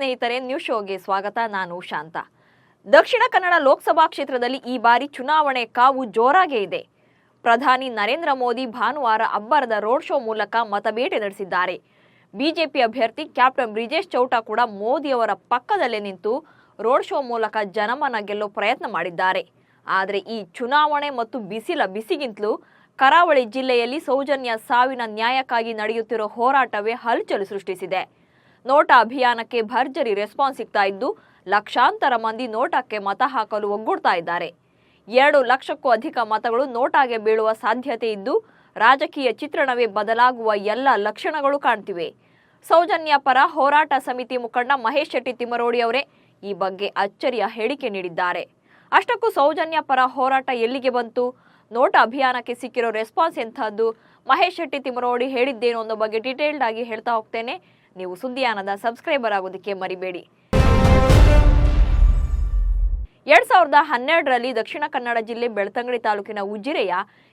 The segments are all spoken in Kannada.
ಸ್ನೇಹಿತರೆ ನ್ಯೂ ಶೋಗೆ ಸ್ವಾಗತ. ನಾನು ಶಾಂತ. ದಕ್ಷಿಣ ಕನ್ನಡ ಲೋಕಸಭಾ ಕ್ಷೇತ್ರದಲ್ಲಿ ಈ ಬಾರಿ ಚುನಾವಣೆ ಕಾವು ಜೋರಾಗೇ ಇದೆ. ಪ್ರಧಾನಿ ನರೇಂದ್ರ ಮೋದಿ ಭಾನುವಾರ ಅಬ್ಬರದ ರೋಡ್ ಶೋ ಮೂಲಕ ಮತಬೇಟೆ ನಡೆಸಿದ್ದಾರೆ. ಬಿಜೆಪಿ ಅಭ್ಯರ್ಥಿ ಕ್ಯಾಪ್ಟನ್ ಬ್ರಿಜೇಶ್ ಚೌಟ ಕೂಡ ಮೋದಿಯವರ ಪಕ್ಕದಲ್ಲೇ ನಿಂತು ರೋಡ್ ಶೋ ಮೂಲಕ ಜನಮನ ಗೆಲ್ಲೋ ಪ್ರಯತ್ನ ಮಾಡಿದ್ದಾರೆ. ಆದರೆ ಈ ಚುನಾವಣೆ ಮತ್ತು ಬಿಸಿಲ ಬಿಸಿಗಿಂತಲೂ ಕರಾವಳಿ ಜಿಲ್ಲೆಯಲ್ಲಿ ಸೌಜನ್ಯ ಸಾವಿನ ನ್ಯಾಯಕ್ಕಾಗಿ ನಡೆಯುತ್ತಿರುವ ಹೋರಾಟವೇ ಹಲ್ಚಲು ಸೃಷ್ಟಿಸಿದೆ. ನೋಟ ಅಭಿಯಾನಕ್ಕೆ ಭರ್ಜರಿ ರೆಸ್ಪಾನ್ಸ್ ಸಿಗ್ತಾ ಇದ್ದು, ಲಕ್ಷಾಂತರ ಮಂದಿ ನೋಟಾಕ್ಕೆ ಮತ ಹಾಕಲು ಒಗ್ಗೂಡ್ತಾ ಇದ್ದಾರೆ. ಎರಡು ಲಕ್ಷಕ್ಕೂ ಅಧಿಕ ಮತಗಳು ನೋಟಾಗೆ ಬೀಳುವ ಸಾಧ್ಯತೆ ಇದ್ದು, ರಾಜಕೀಯ ಚಿತ್ರಣವೇ ಬದಲಾಗುವ ಎಲ್ಲ ಲಕ್ಷಣಗಳು ಕಾಣ್ತಿವೆ. ಸೌಜನ್ಯ ಪರ ಹೋರಾಟ ಸಮಿತಿ ಮುಖಂಡ ಮಹೇಶ್ ಶೆಟ್ಟಿ ತಿಮ್ಮರೋಡಿ ಅವರೇ ಈ ಬಗ್ಗೆ ಅಚ್ಚರಿಯ ಹೇಳಿಕೆ ನೀಡಿದ್ದಾರೆ. ಅಷ್ಟಕ್ಕೂ ಸೌಜನ್ಯ ಪರ ಹೋರಾಟ ಎಲ್ಲಿಗೆ ಬಂತು? ನೋಟ ಅಭಿಯಾನಕ್ಕೆ ಸಿಕ್ಕಿರೋ ರೆಸ್ಪಾನ್ಸ್ ಎಂಥದ್ದು? ಮಹೇಶ್ ಶೆಟ್ಟಿ ತಿಮ್ಮರೋಡಿ ಹೇಳಿದ್ದೇನು ಅನ್ನೋ ಬಗ್ಗೆ ಡೀಟೇಲ್ಡ್ ಆಗಿ ಹೇಳ್ತಾ ಹೋಗ್ತೇನೆ. ನೀವು ಸುದ್ದಿಯಾನದ ಸಬ್ಸ್ಕ್ರೈಬರ್ ಆಗೋದಕ್ಕೆ ಮರಿಬೇಡಿ. ಎರಡ್ ಸಾವಿರದ ಹನ್ನೆರಡರಲ್ಲಿ ದಕ್ಷಿಣ ಕನ್ನಡ ಜಿಲ್ಲೆ ಬೆಳ್ತಂಗಡಿ ತಾಲೂಕಿನ ಉಜಿರೆಯ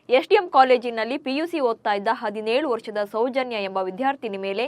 ಎಸ್ಡಿಎಂ ಕಾಲೇಜಿನಲ್ಲಿ ಪಿಯುಸಿ ಓದ್ತಾ ಇದ್ದ ಹದಿನೇಳು ವರ್ಷದ ಸೌಜನ್ಯ ಎಂಬ ವಿದ್ಯಾರ್ಥಿನಿ ಮೇಲೆ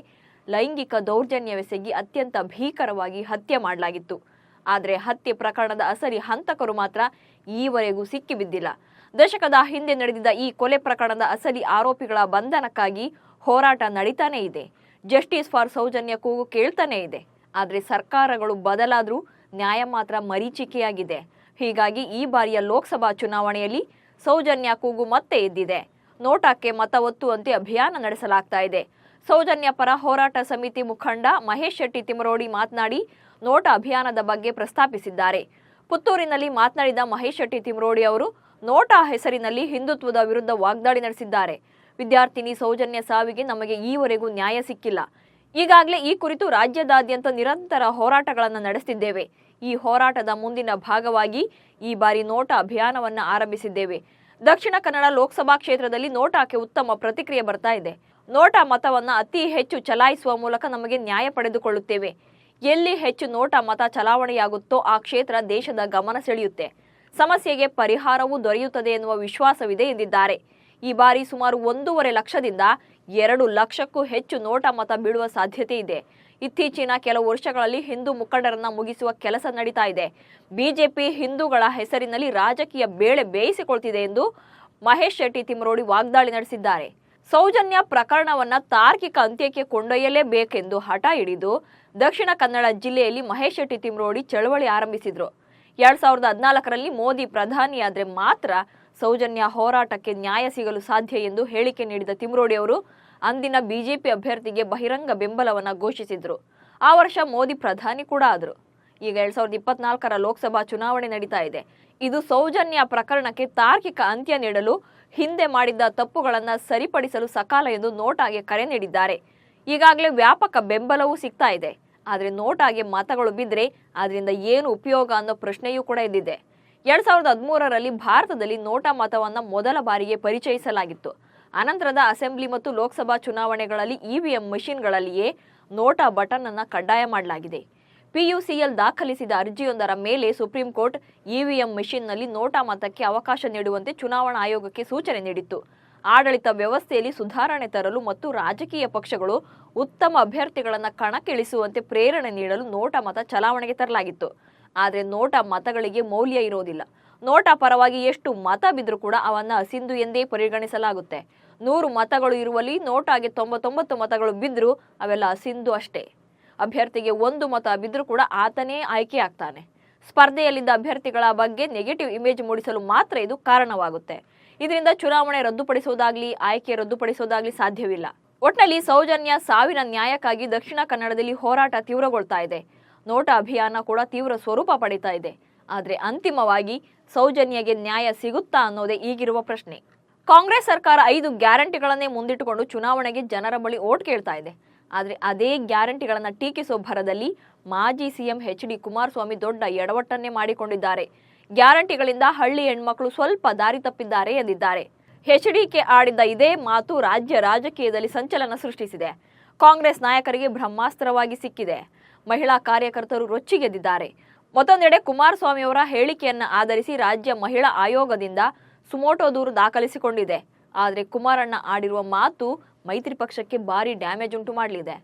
ಲೈಂಗಿಕ ದೌರ್ಜನ್ಯವೆಸಗಿ ಅತ್ಯಂತ ಭೀಕರವಾಗಿ ಹತ್ಯೆ ಮಾಡಲಾಗಿತ್ತು. ಆದರೆ ಹತ್ಯೆ ಪ್ರಕರಣದ ಅಸಲಿ ಹಂತಕರು ಮಾತ್ರ ಈವರೆಗೂ ಸಿಕ್ಕಿಬಿದ್ದಿಲ್ಲ. ದಶಕದ ಹಿಂದೆ ನಡೆದಿದ್ದ ಈ ಕೊಲೆ ಪ್ರಕರಣದ ಅಸಲಿ ಆರೋಪಿಗಳ ಬಂಧನಕ್ಕಾಗಿ ಹೋರಾಟ ನಡೀತಾನೇ ಇದೆ. ಜಸ್ಟಿಸ್ ಫಾರ್ ಸೌಜನ್ಯ ಕೂಗು ಕೇಳ್ತಾನೇ ಇದೆ. ಆದರೆ ಸರ್ಕಾರಗಳು ಬದಲಾದರೂ ನ್ಯಾಯ ಮಾತ್ರ ಮರೀಚಿಕೆಯಾಗಿದೆ. ಹೀಗಾಗಿ ಈ ಬಾರಿಯ ಲೋಕಸಭಾ ಚುನಾವಣೆಯಲ್ಲಿ ಸೌಜನ್ಯ ಕೂಗು ಮತ್ತೆ ಎದ್ದಿದೆ. ನೋಟಕ್ಕೆ ಮತ ಒತ್ತುವಂತೆ ಅಭಿಯಾನ ನಡೆಸಲಾಗ್ತಾ ಇದೆ. ಸೌಜನ್ಯ ಪರ ಹೋರಾಟ ಸಮಿತಿ ಮುಖಂಡ ಮಹೇಶ್ ಶೆಟ್ಟಿ ತಿಮರೋಡಿ ಮಾತನಾಡಿ ನೋಟ ಅಭಿಯಾನದ ಬಗ್ಗೆ ಪ್ರಸ್ತಾಪಿಸಿದ್ದಾರೆ. ಪುತ್ತೂರಿನಲ್ಲಿ ಮಾತನಾಡಿದ ಮಹೇಶ್ ಶೆಟ್ಟಿ ತಿಮರೋಡಿ ಅವರು ನೋಟಾ ಹೆಸರಿನಲ್ಲಿ ಹಿಂದುತ್ವದ ವಿರುದ್ಧ ವಾಗ್ದಾಳಿ ನಡೆಸಿದ್ದಾರೆ. ವಿದ್ಯಾರ್ಥಿನಿ ಸೌಜನ್ಯ ಸಾವಿಗೆ ನಮಗೆ ಈವರೆಗೂ ನ್ಯಾಯ ಸಿಕ್ಕಿಲ್ಲ. ಈಗಾಗಲೇ ಈ ಕುರಿತು ರಾಜ್ಯದಾದ್ಯಂತ ನಿರಂತರ ಹೋರಾಟಗಳನ್ನು ನಡೆಸುತ್ತಿದ್ದೇವೆ ಈ ಹೋರಾಟದ ಮುಂದಿನ ಭಾಗವಾಗಿ ಈ ಬಾರಿ ನೋಟ ಅಭಿಯಾನವನ್ನು ಆರಂಭಿಸಿದ್ದೇವೆ. ದಕ್ಷಿಣ ಕನ್ನಡ ಲೋಕಸಭಾ ಕ್ಷೇತ್ರದಲ್ಲಿ ನೋಟಾಕ್ಕೆ ಉತ್ತಮ ಪ್ರತಿಕ್ರಿಯೆ ಬರ್ತಾ ಇದೆ. ನೋಟಾ ಮತವನ್ನು ಅತಿ ಹೆಚ್ಚು ಚಲಾಯಿಸುವ ಮೂಲಕ ನಮಗೆ ನ್ಯಾಯ ಪಡೆದುಕೊಳ್ಳುತ್ತೇವೆ. ಎಲ್ಲಿ ಹೆಚ್ಚು ನೋಟಾ ಮತ ಚಲಾವಣೆಯಾಗುತ್ತೋ ಆ ಕ್ಷೇತ್ರ ದೇಶದ ಗಮನ ಸೆಳೆಯುತ್ತೆ. ಸಮಸ್ಯೆಗೆ ಪರಿಹಾರವೂ ದೊರೆಯುತ್ತದೆ ಎನ್ನುವ ವಿಶ್ವಾಸವಿದೆ ಎಂದಿದ್ದಾರೆ. ಈ ಬಾರಿ ಸುಮಾರು ಒಂದೂವರೆ ಲಕ್ಷದಿಂದ ಎರಡು ಲಕ್ಷಕ್ಕೂ ಹೆಚ್ಚು ನೋಟ ಮತ ಬೀಳುವ ಸಾಧ್ಯತೆ ಇದೆ. ಇತ್ತೀಚಿನ ಕೆಲವು ವರ್ಷಗಳಲ್ಲಿ ಹಿಂದೂ ಮುಖಂಡರನ್ನ ಮುಗಿಸುವ ಕೆಲಸ ನಡೀತಾ ಇದೆ. ಬಿಜೆಪಿ ಹಿಂದೂಗಳ ಹೆಸರಿನಲ್ಲಿ ರಾಜಕೀಯ ಬೇಳೆ ಬೇಯಿಸಿಕೊಳ್ತಿದೆ ಎಂದು ಮಹೇಶ್ ಶೆಟ್ಟಿ ತಿಮರೋಡಿ ವಾಗ್ದಾಳಿ ನಡೆಸಿದ್ದಾರೆ. ಸೌಜನ್ಯ ಪ್ರಕರಣವನ್ನ ತಾರ್ಕಿಕ ಅಂತ್ಯಕ್ಕೆ ಕೊಂಡೊಯ್ಯಲೇಬೇಕೆಂದು ಹಠ ಹಿಡಿದು ದಕ್ಷಿಣ ಕನ್ನಡ ಜಿಲ್ಲೆಯಲ್ಲಿ ಮಹೇಶ್ ಶೆಟ್ಟಿ ತಿಮರೋಡಿ ಚಳವಳಿ ಆರಂಭಿಸಿದ್ರು. ಎರಡ್ ಸಾವಿರದ ಹದಿನಾಲ್ಕರಲ್ಲಿ ಮೋದಿ ಪ್ರಧಾನಿಯಾದ್ರೆ ಮಾತ್ರ ಸೌಜನ್ಯ ಹೋರಾಟಕ್ಕೆ ನ್ಯಾಯ ಸಿಗಲು ಸಾಧ್ಯ ಎಂದು ಹೇಳಿಕೆ ನೀಡಿದ ತಿಮ್ರೋಡಿ ಅವರು, ಅಂದಿನ ಬಿಜೆಪಿ ಅಭ್ಯರ್ಥಿಗೆ ಬಹಿರಂಗ ಬೆಂಬಲವನ್ನು ಘೋಷಿಸಿದ್ರು. ಆ ವರ್ಷ ಮೋದಿ ಪ್ರಧಾನಿ ಕೂಡ ಆದರು. ಈಗ ಎರಡ್ ಸಾವಿರದ ಇಪ್ಪತ್ನಾಲ್ಕರ ಲೋಕಸಭಾ ಚುನಾವಣೆ ನಡೀತಾ ಇದೆ. ಇದು ಸೌಜನ್ಯ ಪ್ರಕರಣಕ್ಕೆ ತಾರ್ಕಿಕ ಅಂತ್ಯ ನೀಡಲು, ಹಿಂದೆ ಮಾಡಿದ್ದ ತಪ್ಪುಗಳನ್ನು ಸರಿಪಡಿಸಲು ಸಕಾಲ ಎಂದು ನೋಟಾಗೆ ಕರೆ ನೀಡಿದ್ದಾರೆ. ಈಗಾಗಲೇ ವ್ಯಾಪಕ ಬೆಂಬಲವೂ ಸಿಗ್ತಾ ಇದೆ. ಆದರೆ ನೋಟಾಗೆ ಮತಗಳು ಬಿದ್ದರೆ ಅದರಿಂದ ಏನು ಉಪಯೋಗ ಅನ್ನೋ ಪ್ರಶ್ನೆಯೂ ಕೂಡ ಎದ್ದಿದೆ. ಎರಡ್ ಸಾವಿರದ ಹದಿಮೂರರಲ್ಲಿ ಭಾರತದಲ್ಲಿ ನೋಟಾ ಮತವನ್ನು ಮೊದಲ ಬಾರಿಗೆ ಪರಿಚಯಿಸಲಾಗಿತ್ತು. ಅನಂತರದ ಅಸೆಂಬ್ಲಿ ಮತ್ತು ಲೋಕಸಭಾ ಚುನಾವಣೆಗಳಲ್ಲಿ ಇವಿಎಂ ಮಷಿನ್ಗಳಲ್ಲಿಯೇ ನೋಟಾ ಬಟನ್ ಅನ್ನು ಕಡ್ಡಾಯ ಮಾಡಲಾಗಿದೆ. ಪಿಯುಸಿಎಲ್ ದಾಖಲಿಸಿದ ಅರ್ಜಿಯೊಂದರ ಮೇಲೆ ಸುಪ್ರೀಂ ಕೋರ್ಟ್ ಇವಿಎಂ ಮೆಷಿನ್ನಲ್ಲಿ ನೋಟಾ ಮತಕ್ಕೆ ಅವಕಾಶ ನೀಡುವಂತೆ ಚುನಾವಣಾ ಆಯೋಗಕ್ಕೆ ಸೂಚನೆ ನೀಡಿತ್ತು. ಆಡಳಿತ ವ್ಯವಸ್ಥೆಯಲ್ಲಿ ಸುಧಾರಣೆ ತರಲು ಮತ್ತು ರಾಜಕೀಯ ಪಕ್ಷಗಳು ಉತ್ತಮ ಅಭ್ಯರ್ಥಿಗಳನ್ನು ಕಣಕ್ಕಿಳಿಸುವಂತೆ ಪ್ರೇರಣೆ ನೀಡಲು ನೋಟಾ ಮತ ಚಲಾವಣೆಗೆ ತರಲಾಗಿತ್ತು. ಆದರೆ ನೋಟ ಮತಗಳಿಗೆ ಮೌಲ್ಯ ಇರೋದಿಲ್ಲ. ನೋಟಾ ಪರವಾಗಿ ಎಷ್ಟು ಮತ ಬಿದ್ದರೂ ಕೂಡ ಅವನ್ನ ಅಸಿಂಧು ಎಂದೇ ಪರಿಗಣಿಸಲಾಗುತ್ತೆ. ನೂರು ಮತಗಳು ಇರುವಲ್ಲಿ ನೋಟಾಗೆ ತೊಂಬತ್ತೊಂಬತ್ತು ಮತಗಳು ಬಿದ್ದರೂ ಅವೆಲ್ಲ ಅಸಿಂಧು ಅಷ್ಟೇ. ಅಭ್ಯರ್ಥಿಗೆ ಒಂದು ಮತ ಬಿದ್ದರೂ ಕೂಡ ಆತನೇ ಆಯ್ಕೆ ಆಗ್ತಾನೆ. ಸ್ಪರ್ಧೆಯಲ್ಲಿದ್ದ ಅಭ್ಯರ್ಥಿಗಳ ಬಗ್ಗೆ ನೆಗೆಟಿವ್ ಇಮೇಜ್ ಮೂಡಿಸಲು ಮಾತ್ರ ಇದು ಕಾರಣವಾಗುತ್ತೆ. ಇದರಿಂದ ಚುನಾವಣೆ ರದ್ದುಪಡಿಸುವುದಾಗ್ಲಿ ಆಯ್ಕೆ ರದ್ದುಪಡಿಸುವುದಾಗ್ಲಿ ಸಾಧ್ಯವಿಲ್ಲ. ಒಟ್ನಲ್ಲಿ ಸೌಜನ್ಯ ಸಾವಿನ ನ್ಯಾಯಕ್ಕಾಗಿ ದಕ್ಷಿಣ ಕನ್ನಡದಲ್ಲಿ ಹೋರಾಟ ತೀವ್ರಗೊಳ್ತಾ ಇದೆ. ನೋಟ ಅಭಿಯಾನ ಕೂಡ ತೀವ್ರ ಸ್ವರೂಪ ಪಡಿತಾ ಇದೆ. ಆದರೆ ಅಂತಿಮವಾಗಿ ಸೌಜನ್ಯಗೆ ನ್ಯಾಯ ಸಿಗುತ್ತಾ ಅನ್ನೋದೇ ಈಗಿರುವ ಪ್ರಶ್ನೆ. ಕಾಂಗ್ರೆಸ್ ಸರ್ಕಾರ ಐದು ಗ್ಯಾರಂಟಿಗಳನ್ನೇ ಮುಂದಿಟ್ಟುಕೊಂಡು ಚುನಾವಣೆಗೆ ಜನರ ಬಳಿ ಓಟ್ ಕೇಳ್ತಾ ಇದೆ. ಆದರೆ ಅದೇ ಗ್ಯಾರಂಟಿಗಳನ್ನು ಟೀಕಿಸೋ ಭರದಲ್ಲಿ ಮಾಜಿ ಸಿಎಂ ಎಚ್ ಡಿ ಕುಮಾರಸ್ವಾಮಿ ದೊಡ್ಡ ಎಡವಟ್ಟನ್ನೇ ಮಾಡಿಕೊಂಡಿದ್ದಾರೆ. ಗ್ಯಾರಂಟಿಗಳಿಂದ ಹಳ್ಳಿ ಹೆಣ್ಮಕ್ಳು ಸ್ವಲ್ಪ ದಾರಿ ತಪ್ಪಿದ್ದಾರೆ ಎಂದಿದ್ದಾರೆ. ಎಚ್ಡಿಕೆ ಆಡಿದ್ದ ಇದೇ ಮಾತು ರಾಜ್ಯ ರಾಜಕೀಯದಲ್ಲಿ ಸಂಚಲನ ಸೃಷ್ಟಿಸಿದೆ. ಕಾಂಗ್ರೆಸ್ ನಾಯಕರಿಗೆ ಬ್ರಹ್ಮಾಸ್ತ್ರವಾಗಿ ಸಿಕ್ಕಿದೆ. ಮಹಿಳಾ ಕಾರ್ಯಕರ್ತರು ರೊಚ್ಚಿಗೆದ್ದಿದ್ದಾರೆ. ಮತ್ತೊಂದೆಡೆ ಕುಮಾರಸ್ವಾಮಿ ಅವರ ಹೇಳಿಕೆಯನ್ನ ಆಧರಿಸಿ ರಾಜ್ಯ ಮಹಿಳಾ ಆಯೋಗದಿಂದ ಸುಮೋಟೋ ದೂರು ದಾಖಲಿಸಿಕೊಂಡಿದೆ. ಆದರೆ ಕುಮಾರಣ್ಣ ಆಡಿರುವ ಮಾತು ಮೈತ್ರಿ ಪಕ್ಷಕ್ಕೆ ಭಾರಿ ಡ್ಯಾಮೇಜ್ ಉಂಟು ಮಾಡಲಿದೆ.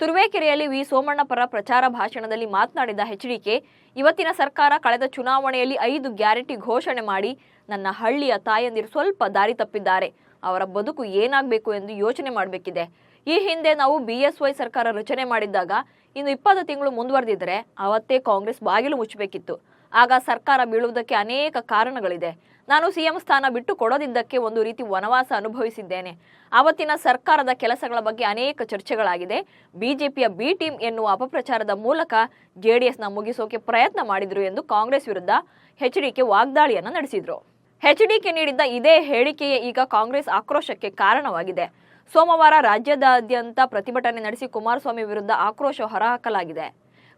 ತುರುವೇಕೆರೆಯಲ್ಲಿ ವಿ. ಸೋಮಣ್ಣ ಪರ ಪ್ರಚಾರ ಭಾಷಣದಲ್ಲಿ ಮಾತನಾಡಿದ ಎಚ್ಡಿಕೆ ಇವತ್ತಿನ ಸರ್ಕಾರ ಕಳೆದ ಚುನಾವಣೆಯಲ್ಲಿ ಐದು ಗ್ಯಾರಂಟಿ ಘೋಷಣೆ ಮಾಡಿ ನನ್ನ ಹಳ್ಳಿಯ ತಾಯಂದಿರು ಸ್ವಲ್ಪ ದಾರಿ ತಪ್ಪಿದ್ದಾರೆ. ಅವರ ಬದುಕು ಏನಾಗಬೇಕು ಎಂದು ಯೋಚನೆ ಮಾಡಬೇಕಿದೆ. ಈ ಹಿಂದೆ ನಾವು ಬಿಎಸ್ವೈ ಸರ್ಕಾರ ರಚನೆ ಮಾಡಿದ್ದಾಗ ಇನ್ನು ಇಪ್ಪತ್ತು ತಿಂಗಳು ಮುಂದುವರೆದಿದ್ದರೆ ಅವತ್ತೇ ಕಾಂಗ್ರೆಸ್ ಬಾಗಿಲು ಮುಚ್ಚಬೇಕಿತ್ತು. ಆಗ ಸರ್ಕಾರ ಬೀಳುವುದಕ್ಕೆ ಅನೇಕ ಕಾರಣಗಳಿದೆ. ನಾನು ಸಿಎಂ ಸ್ಥಾನ ಬಿಟ್ಟು ಕೊಡೋದಿದ್ದಕ್ಕೆ ಒಂದು ರೀತಿ ವನವಾಸ ಅನುಭವಿಸಿದ್ದೇನೆ. ಆವತ್ತಿನ ಸರ್ಕಾರದ ಕೆಲಸಗಳ ಬಗ್ಗೆ ಅನೇಕ ಚರ್ಚೆಗಳಾಗಿದೆ. ಬಿಜೆಪಿಯ ಬಿ ಟೀಮ್ ಎನ್ನುವ ಅಪಪ್ರಚಾರದ ಮೂಲಕ ಜೆಡಿಎಸ್ನ ಮುಗಿಸೋಕೆ ಪ್ರಯತ್ನ ಮಾಡಿದ್ರು ಎಂದು ಕಾಂಗ್ರೆಸ್ ವಿರುದ್ಧ ಎಚ್ಡಿಕೆ ವಾಗ್ದಾಳಿಯನ್ನು ನಡೆಸಿದ್ರು. ಎಚ್ಡಿಕೆ ನೀಡಿದ್ದ ಇದೇ ಹೇಳಿಕೆಯೇ ಈಗ ಕಾಂಗ್ರೆಸ್ ಆಕ್ರೋಶಕ್ಕೆ ಕಾರಣವಾಗಿದೆ. ಸೋಮವಾರ ರಾಜ್ಯದಾದ್ಯಂತ ಪ್ರತಿಭಟನೆ ನಡೆಸಿ ಕುಮಾರಸ್ವಾಮಿ ವಿರುದ್ಧ ಆಕ್ರೋಶ ಹೊರಹಾಕಲಾಗಿದೆ.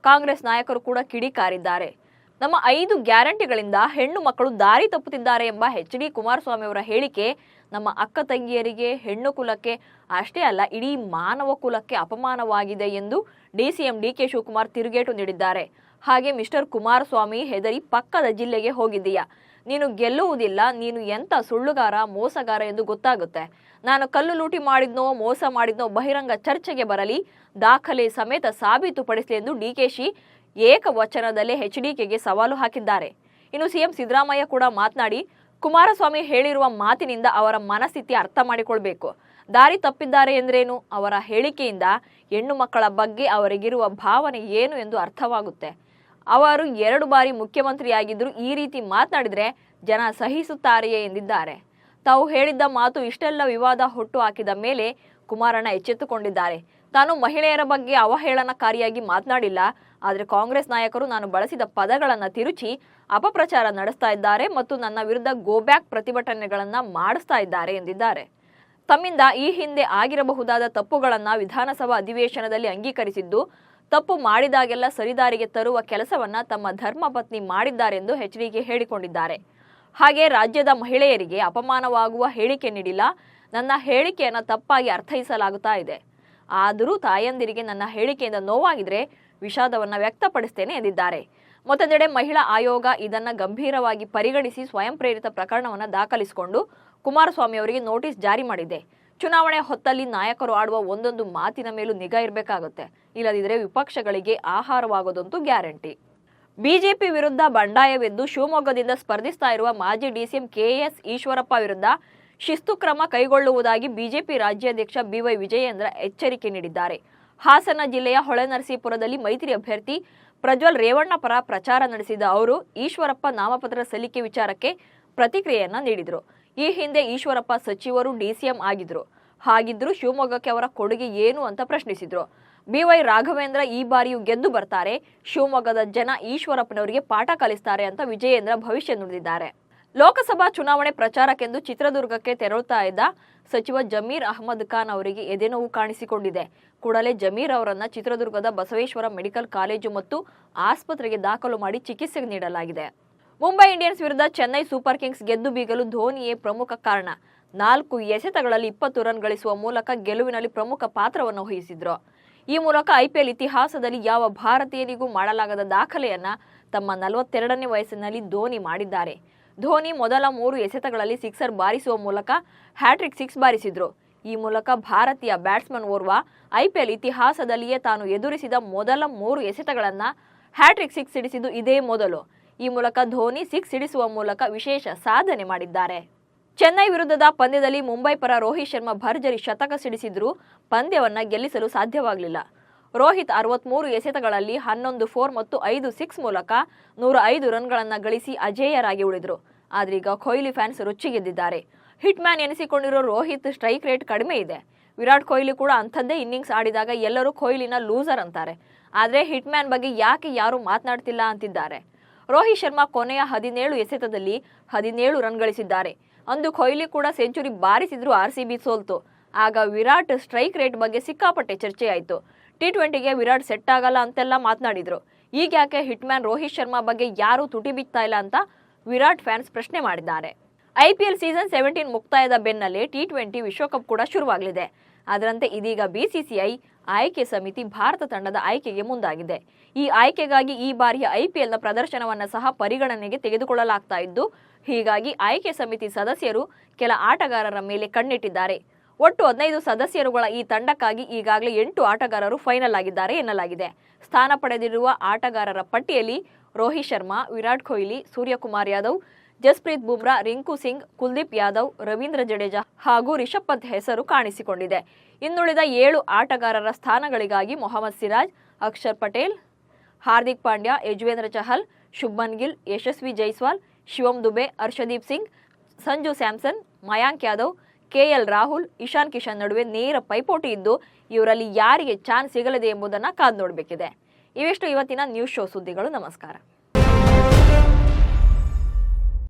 ಕಾಂಗ್ರೆಸ್ ನಾಯಕರು ಕೂಡ ಕಿಡಿಕಾರಿದ್ದಾರೆ. ನಮ್ಮ ಐದು ಗ್ಯಾರಂಟಿಗಳಿಂದ ಹೆಣ್ಣು ಮಕ್ಕಳು ದಾರಿ ತಪ್ಪುತ್ತಿದ್ದಾರೆ ಎಂಬ ಎಚ್ ಡಿ ಕುಮಾರಸ್ವಾಮಿ ಅವರ ಹೇಳಿಕೆ ನಮ್ಮ ಅಕ್ಕ ತಂಗಿಯರಿಗೆ, ಹೆಣ್ಣು ಕುಲಕ್ಕೆ, ಅಷ್ಟೇ ಅಲ್ಲ, ಇಡೀ ಮಾನವ ಕುಲಕ್ಕೆ ಅಪಮಾನವಾಗಿದೆ ಎಂದು ಡಿಸಿಎಂ ಡಿಕೆ ಶಿವಕುಮಾರ್ ತಿರುಗೇಟು ನೀಡಿದ್ದಾರೆ. ಹಾಗೆ ಮಿಸ್ಟರ್ ಕುಮಾರಸ್ವಾಮಿ ಹೆದರಿ ಪಕ್ಕದ ಜಿಲ್ಲೆಗೆ ಹೋಗಿದ್ದೀಯಾ? ನೀನು ಗೆಲ್ಲುವುದಿಲ್ಲ, ನೀನು ಎಂತ ಸುಳ್ಳುಗಾರ, ಮೋಸಗಾರ ಎಂದು ಗೊತ್ತಾಗುತ್ತೆ. ನಾನು ಕಲ್ಲು ಲೂಟಿ ಮಾಡಿದ್ನೋ, ಮೋಸ ಮಾಡಿದ್ನೋ, ಬಹಿರಂಗ ಚರ್ಚೆಗೆ ಬರಲಿ, ದಾಖಲೆ ಸಮೇತ ಸಾಬೀತುಪಡಿಸಲಿ ಎಂದು ಡಿಕೆಶಿ ಏಕವಚನದಲ್ಲೇ ಎಚ್ಡಿಕೆಗೆ ಸವಾಲು ಹಾಕಿದ್ದಾರೆ. ಇನ್ನು ಸಿಎಂ ಸಿದ್ದರಾಮಯ್ಯ ಕೂಡ ಮಾತನಾಡಿ, ಕುಮಾರಸ್ವಾಮಿ ಹೇಳಿರುವ ಮಾತಿನಿಂದ ಅವರ ಮನಸ್ಥಿತಿ ಅರ್ಥ ಮಾಡಿಕೊಳ್ಬೇಕು. ದಾರಿ ತಪ್ಪಿದ್ದಾರೆ ಎಂದ್ರೇನು? ಅವರ ಹೇಳಿಕೆಯಿಂದ ಹೆಣ್ಣು ಮಕ್ಕಳ ಬಗ್ಗೆ ಅವರಿಗಿರುವ ಭಾವನೆ ಏನು ಎಂದು ಅರ್ಥವಾಗುತ್ತೆ. ಅವರು ಎರಡು ಬಾರಿ ಮುಖ್ಯಮಂತ್ರಿಯಾಗಿದ್ದರೂ ಈ ರೀತಿ ಮಾತನಾಡಿದರೆ ಜನ ಸಹಿಸುತ್ತಾರೆಯೇ ಎಂದಿದ್ದಾರೆ. ತಾವು ಹೇಳಿದ್ದ ಮಾತು ಇಷ್ಟೆಲ್ಲ ವಿವಾದ ಹುಟ್ಟು ಹಾಕಿದ ಮೇಲೆ ಕುಮಾರಣ್ಣ ಎಚ್ಚೆತ್ತುಕೊಂಡಿದ್ದಾರೆ. ತಾನು ಮಹಿಳೆಯರ ಬಗ್ಗೆ ಅವಹೇಳನಕಾರಿಯಾಗಿ ಮಾತನಾಡಿಲ್ಲ. ಆದರೆ ಕಾಂಗ್ರೆಸ್ ನಾಯಕರು ನಾನು ಬಳಸಿದ ಪದಗಳನ್ನು ತಿರುಚಿ ಅಪಪ್ರಚಾರ ನಡೆಸ್ತಾ ಇದ್ದಾರೆ ಮತ್ತು ನನ್ನ ವಿರುದ್ಧ ಗೋಬ್ಯಾಕ್ ಪ್ರತಿಭಟನೆಗಳನ್ನು ಮಾಡಿಸ್ತಾ ಇದ್ದಾರೆ ಎಂದಿದ್ದಾರೆ. ತಮ್ಮಿಂದ ಈ ಹಿಂದೆ ಆಗಿರಬಹುದಾದ ತಪ್ಪುಗಳನ್ನು ವಿಧಾನಸಭಾ ಅಧಿವೇಶನದಲ್ಲಿ ಅಂಗೀಕರಿಸಿದ್ದು ತಪ್ಪು ಮಾಡಿದಾಗೆಲ್ಲ ಸರಿದಾರಿಗೆ ತರುವ ಕೆಲಸವನ್ನ ತಮ್ಮ ಧರ್ಮಪತ್ನಿ ಮಾಡಿದ್ದಾರೆಂದು ಎಚ್ಡಿಕೆ ಹೇಳಿಕೊಂಡಿದ್ದಾರೆ. ಹಾಗೆ ರಾಜ್ಯದ ಮಹಿಳೆಯರಿಗೆ ಅಪಮಾನವಾಗುವ ಹೇಳಿಕೆ ನೀಡಿಲ್ಲ. ನನ್ನ ಹೇಳಿಕೆಯನ್ನು ತಪ್ಪಾಗಿ ಅರ್ಥೈಸಲಾಗುತ್ತಾ ಇದೆ. ಆದರೂ ತಾಯಂದಿರಿಗೆ ನನ್ನ ಹೇಳಿಕೆಯಿಂದ ನೋವಾಗಿದ್ರೆ ವಿಷಾದವನ್ನು ವ್ಯಕ್ತಪಡಿಸ್ತೇನೆ ಎಂದಿದ್ದಾರೆ. ಮತ್ತೊಂದೆಡೆ ಮಹಿಳಾ ಆಯೋಗ ಇದನ್ನು ಗಂಭೀರವಾಗಿ ಪರಿಗಣಿಸಿ ಸ್ವಯಂ ಪ್ರೇರಿತ ಪ್ರಕರಣವನ್ನು ದಾಖಲಿಸಿಕೊಂಡು ಕುಮಾರಸ್ವಾಮಿ ಅವರಿಗೆ ನೋಟಿಸ್ ಜಾರಿ ಮಾಡಿದೆ. ಚುನಾವಣೆ ಹೊತ್ತಲ್ಲಿ ನಾಯಕರು ಆಡುವ ಒಂದೊಂದು ಮಾತಿನ ಮೇಲೂ ನಿಗಾ ಇರಬೇಕಾಗುತ್ತೆ. ಇಲ್ಲದಿದ್ದರೆ ವಿಪಕ್ಷಗಳಿಗೆ ಆಹಾರವಾಗೋದಂತೂ ಗ್ಯಾರಂಟಿ. ಬಿಜೆಪಿ ವಿರುದ್ಧ ಬಂಡಾಯವೆಂದು ಶಿವಮೊಗ್ಗದಿಂದ ಸ್ಪರ್ಧಿಸ್ತಾ ಇರುವ ಮಾಜಿ ಡಿಸಿಎಂ ಕೆಎಸ್ ಈಶ್ವರಪ್ಪ ವಿರುದ್ಧ ಶಿಸ್ತು ಕ್ರಮ ಕೈಗೊಳ್ಳುವುದಾಗಿ ಬಿಜೆಪಿ ರಾಜ್ಯಾಧ್ಯಕ್ಷ ಬಿವೈ ವಿಜಯೇಂದ್ರ ಎಚ್ಚರಿಕೆ ನೀಡಿದ್ದಾರೆ. ಹಾಸನ ಜಿಲ್ಲೆಯ ಹೊಳೆನರಸೀಪುರದಲ್ಲಿ ಮೈತ್ರಿ ಅಭ್ಯರ್ಥಿ ಪ್ರಜ್ವಲ್ ರೇವಣ್ಣ ಪರ ಪ್ರಚಾರ ನಡೆಸಿದ ಅವರು, ಈಶ್ವರಪ್ಪ ನಾಮಪತ್ರ ಸಲ್ಲಿಕೆ ವಿಚಾರಕ್ಕೆ ಪ್ರತಿಕ್ರಿಯೆಯನ್ನ ನೀಡಿದರು. ಈ ಹಿಂದೆ ಈಶ್ವರಪ್ಪ ಸಚಿವರು, ಡಿಸಿಎಂ ಆಗಿದ್ರು. ಹಾಗಿದ್ರು ಶಿವಮೊಗ್ಗಕ್ಕೆ ಅವರ ಕೊಡುಗೆ ಏನು ಅಂತ ಪ್ರಶ್ನಿಸಿದ್ರು. ಬಿವೈ ರಾಘವೇಂದ್ರ ಈ ಬಾರಿಯೂ ಗೆದ್ದು ಬರ್ತಾರೆ. ಶಿವಮೊಗ್ಗದ ಜನ ಈಶ್ವರಪ್ಪನವರಿಗೆ ಪಾಠ ಕಲಿಸ್ತಾರೆ ಅಂತ ವಿಜಯೇಂದ್ರ ಭವಿಷ್ಯ ನುಡಿದಿದ್ದಾರೆ. ಲೋಕಸಭಾ ಚುನಾವಣೆ ಪ್ರಚಾರಕ್ಕೆಂದು ಚಿತ್ರದುರ್ಗಕ್ಕೆ ತೆರಳುತ್ತಾ ಇದ್ದ ಸಚಿವ ಜಮೀರ್ ಅಹಮದ್ ಖಾನ್ ಅವರಿಗೆ ಎದೆನೋವು ಕಾಣಿಸಿಕೊಂಡಿದೆ. ಕೂಡಲೇ ಜಮೀರ್ ಅವರನ್ನು ಚಿತ್ರದುರ್ಗದ ಬಸವೇಶ್ವರ ಮೆಡಿಕಲ್ ಕಾಲೇಜು ಮತ್ತು ಆಸ್ಪತ್ರೆಗೆ ದಾಖಲು ಮಾಡಿ ಚಿಕಿತ್ಸೆ ನೀಡಲಾಗಿದೆ. ಮುಂಬೈ ಇಂಡಿಯನ್ಸ್ ವಿರುದ್ಧ ಚೆನ್ನೈ ಸೂಪರ್ ಕಿಂಗ್ಸ್ ಗೆದ್ದು ಬೀಗಲು ಧೋನಿಯೇ ಪ್ರಮುಖ ಕಾರಣ. ನಾಲ್ಕು ಎಸೆತಗಳಲ್ಲಿ ಇಪ್ಪತ್ತು ರನ್ ಗಳಿಸುವ ಮೂಲಕ ಗೆಲುವಿನಲ್ಲಿ ಪ್ರಮುಖ ಪಾತ್ರವನ್ನು ವಹಿಸಿದ್ರು. ಈ ಮೂಲಕ ಐಪಿಎಲ್ ಇತಿಹಾಸದಲ್ಲಿ ಯಾವ ಭಾರತೀಯರಿಗೂ ಮಾಡಲಾಗದ ದಾಖಲೆಯನ್ನ ತಮ್ಮ ನಲವತ್ತೆರಡನೇ ವಯಸ್ಸಿನಲ್ಲಿ ಧೋನಿ ಮಾಡಿದ್ದಾರೆ. ಧೋನಿ ಮೊದಲ ಮೂರು ಎಸೆತಗಳಲ್ಲಿ ಸಿಕ್ಸರ್ ಬಾರಿಸುವ ಮೂಲಕ ಹ್ಯಾಟ್ರಿಕ್ ಸಿಕ್ಸ್ ಬಾರಿಸಿದ್ರು. ಈ ಮೂಲಕ ಭಾರತೀಯ ಬ್ಯಾಟ್ಸ್ಮನ್ ಓರ್ವ ಐಪಿಎಲ್ ಇತಿಹಾಸದಲ್ಲಿಯೇ ತಾನು ಎದುರಿಸಿದ ಮೊದಲ ಮೂರು ಎಸೆತಗಳನ್ನ ಹ್ಯಾಟ್ರಿಕ್ ಸಿಕ್ಸ್ ಸಿಡಿಸಿದ್ದು ಇದೇ ಮೊದಲು. ಈ ಮೂಲಕ ಧೋನಿ ಸಿಕ್ಸ್ ಸಿಡಿಸುವ ಮೂಲಕ ವಿಶೇಷ ಸಾಧನೆ ಮಾಡಿದ್ದಾರೆ. ಚೆನ್ನೈ ವಿರುದ್ಧದ ಪಂದ್ಯದಲ್ಲಿ ಮುಂಬೈ ಪರ ರೋಹಿತ್ ಶರ್ಮಾ ಭರ್ಜರಿ ಶತಕ ಸಿಡಿಸಿದ್ರೂ ಪಂದ್ಯವನ್ನ ಗೆಲ್ಲಿಸಲು ಸಾಧ್ಯವಾಗಲಿಲ್ಲ. ರೋಹಿತ್ ಅರವತ್ಮೂರು ಎಸೆತಗಳಲ್ಲಿ ಹನ್ನೊಂದು ಫೋರ್ ಮತ್ತು ಐದು ಸಿಕ್ಸ್ ಮೂಲಕ ನೂರ ಐದು ರನ್ಗಳನ್ನು ಗಳಿಸಿ ಅಜೇಯರಾಗಿ ಉಳಿದರು. ಆದ್ರೀಗ ಕೊಹ್ಲಿ ಫ್ಯಾನ್ಸ್ ರುಚಿಗೆದ್ದಿದ್ದಾರೆ. ಹಿಟ್ ಮ್ಯಾನ್ ಎನಿಸಿಕೊಂಡಿರೋ ರೋಹಿತ್ ಸ್ಟ್ರೈಕ್ ರೇಟ್ ಕಡಿಮೆ ಇದೆ. ವಿರಾಟ್ ಕೊಹ್ಲಿ ಕೂಡ ಅಂಥದ್ದೇ ಇನ್ನಿಂಗ್ಸ್ ಆಡಿದಾಗ ಎಲ್ಲರೂ ಕೊಹ್ಲಿನ ಲೂಸರ್ ಅಂತಾರೆ. ಆದರೆ ಹಿಟ್ ಮ್ಯಾನ್ ಬಗ್ಗೆ ಯಾಕೆ ಯಾರೂ ಮಾತನಾಡ್ತಿಲ್ಲ ಅಂತಿದ್ದಾರೆ. ರೋಹಿತ್ ಶರ್ಮಾ ಕೊನೆಯ ಹದಿನೇಳು ಎಸೆತದಲ್ಲಿ ಹದಿನೇಳು ರನ್ ಗಳಿಸಿದ್ದಾರೆ. ಅಂದು ಕೊಹ್ಲಿ ಕೂಡ ಸೆಂಚುರಿ ಬಾರಿಸಿದ್ರು ಆರ್ಸಿಬಿ ಸೋಲ್ತು. ಆಗ ವಿರಾಟ್ ಸ್ಟ್ರೈಕ್ ರೇಟ್ ಬಗ್ಗೆ ಸಿಕ್ಕಾಪಟ್ಟೆ ಚರ್ಚೆಯಾಯಿತು. ಟಿ ಟ್ವೆಂಟಿಗೆ ವಿರಾಟ್ ಸೆಟ್ ಆಗಲ್ಲ ಅಂತೆಲ್ಲ ಮಾತನಾಡಿದ್ರು. ಈಗ ಯಾಕೆ ಹಿಟ್ಮ್ಯಾನ್ ರೋಹಿತ್ ಶರ್ಮಾ ಬಗ್ಗೆ ಯಾರೂ ತುಟಿ ಬಿತ್ತಾ ಇಲ್ಲ ಅಂತ ವಿರಾಟ್ ಫ್ಯಾನ್ಸ್ ಪ್ರಶ್ನೆ ಮಾಡಿದ್ದಾರೆ. ಐಪಿಎಲ್ ಸೀಸನ್ ಸೆವೆಂಟೀನ್ ಮುಕ್ತಾಯದ ಬೆನ್ನಲ್ಲೇ ಟಿ ಟ್ವೆಂಟಿ ವಿಶ್ವಕಪ್ ಕೂಡ ಶುರುವಾಗಲಿದೆ. ಅದರಂತೆ ಇದೀಗ ಬಿಸಿಸಿಐ ಆಯ್ಕೆ ಸಮಿತಿ ಭಾರತ ತಂಡದ ಆಯ್ಕೆಗೆ ಮುಂದಾಗಿದೆ. ಈ ಆಯ್ಕೆಗಾಗಿ ಈ ಬಾರಿಯ ಐಪಿಎಲ್ನ ಪ್ರದರ್ಶನವನ್ನು ಸಹ ಪರಿಗಣನೆಗೆ ತೆಗೆದುಕೊಳ್ಳಲಾಗ್ತಾ ಇದ್ದು ಹೀಗಾಗಿ ಆಯ್ಕೆ ಸಮಿತಿ ಸದಸ್ಯರು ಕೆಲ ಆಟಗಾರರ ಮೇಲೆ ಕಣ್ಣಿಟ್ಟಿದ್ದಾರೆ. ಒಟ್ಟು ಹದಿನೈದು ಸದಸ್ಯರುಗಳ ಈ ತಂಡಕ್ಕಾಗಿ ಈಗಾಗಲೇ ಎಂಟು ಆಟಗಾರರು ಫೈನಲ್ ಆಗಿದ್ದಾರೆ ಎನ್ನಲಾಗಿದೆ. ಸ್ಥಾನ ಪಡೆದಿರುವ ಆಟಗಾರರ ಪಟ್ಟಿಯಲ್ಲಿ ರೋಹಿತ್ ಶರ್ಮಾ, ವಿರಾಟ್ ಕೊಹ್ಲಿ, ಸೂರ್ಯಕುಮಾರ್ ಯಾದವ್, ಜಸ್ಪ್ರೀತ್ ಬುಮ್ರಾ, ರಿಂಕು ಸಿಂಗ್, ಕುಲ್ದೀಪ್ ಯಾದವ್, ರವೀಂದ್ರ ಜಡೇಜಾ ಹಾಗೂ ರಿಷಭ್ ಪಂತ್ ಹೆಸರು ಕಾಣಿಸಿಕೊಂಡಿದೆ. ಇನ್ನುಳಿದ ಏಳು ಆಟಗಾರರ ಸ್ಥಾನಗಳಿಗಾಗಿ ಮೊಹಮ್ಮದ್ ಸಿರಾಜ್, ಅಕ್ಷರ್ ಪಟೇಲ್, ಹಾರ್ದಿಕ್ ಪಾಂಡ್ಯ, ಯಜುವೇಂದ್ರ ಚಹಲ್ ಶುಭನ್ ಗಿಲ್, ಯಶಸ್ವಿ ಜೈಸ್ವಾಲ್ ಶಿವಮ್ ದುಬೆ, ಹರ್ಷದೀಪ್ ಸಿಂಗ್, ಸಂಜು ಸ್ಯಾಮ್ಸನ್, ಮಯಾಂಕ್ ಯಾದವ್, ಕೆಎಲ್ ರಾಹುಲ್, ಇಶಾನ್ ಕಿಶನ್ ನಡುವೆ ನೇರ ಪೈಪೋಟಿ ಇದ್ದು, ಇವರಲ್ಲಿ ಯಾರಿಗೆ ಚಾನ್ಸ್ ಸಿಗಲಿದೆ ಎಂಬುದನ್ನು ಕಾದು ನೋಡಬೇಕಿದೆ. ಇವೆಷ್ಟು ಇವತ್ತಿನ ನ್ಯೂಸ್ ಶೋ ಸುದ್ದಿಗಳು. ನಮಸ್ಕಾರ.